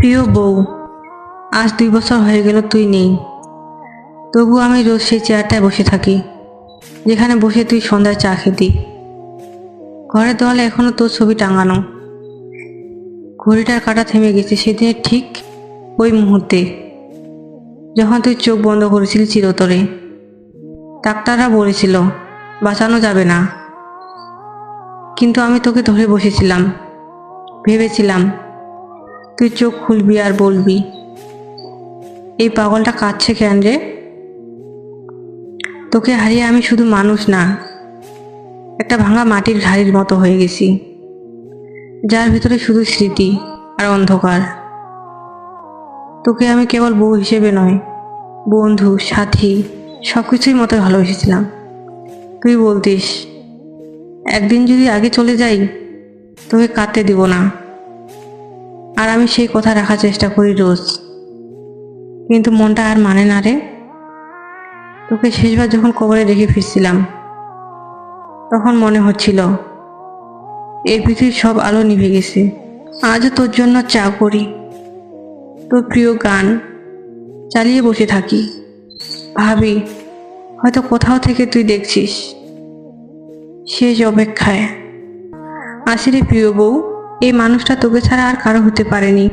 প্রিয় বউ, আজ দুই বছর হয়ে গেল তুই নেই। তবু আমি রোজ সেই চেয়ারটায় বসে থাকি, যেখানে বসে তুই সন্ধ্যায় চা খেতি। ঘরের দেওয়ালে এখনও তোর ছবি টাঙানো। ঘড়িটার কাটা থেমে গেছে সেদিনের ঠিক ওই মুহূর্তে, যখন তুই চোখ বন্ধ করেছিলি চিরতরে। ডাক্তাররা বলেছিল, বাঁচানো যাবে না। কিন্তু আমি তোকে ধরে বসেছিলাম, ভেবেছিলাম তুই চোখ খুলবি আর বলবি, এই পাগলটা কাঁদছে কেন রে? তোকে হারিয়ে আমি শুধু মানুষ না, একটা ভাঙা মাটির ঘাড়ির মতো হয়ে গেছি, যার ভিতরে শুধু স্মৃতি আর অন্ধকার। তোকে আমি কেবল বউ হিসেবে নয়, বন্ধু, সাথী সব কিছুই মতো ভালোবেসেছিলাম। তুই বলতিস, একদিন যদি আগে চলে যাই, তোকে কাঁদতে দিব না। আর আমি সেই কথা রাখার চেষ্টা করি রোজ। কিন্তু মনটা আর মানে না রে। তোকে শেষবার যখন কবরে রেখে ফিরছিলাম, তখন মনে হচ্ছিল, এই পৃথিবীর সব আলো নিভে গেছে। আজও তোর জন্য চা করি, তোর প্রিয় গান চালিয়ে বসে থাকি। ভাবি, হয়তো কোথাও থেকে তুই দেখছিস, শেষ অপেক্ষায়। আসিরে প্রিয় বউ এই মানুষটা তোকে ছাড়া আর কারও হতে পারেনি।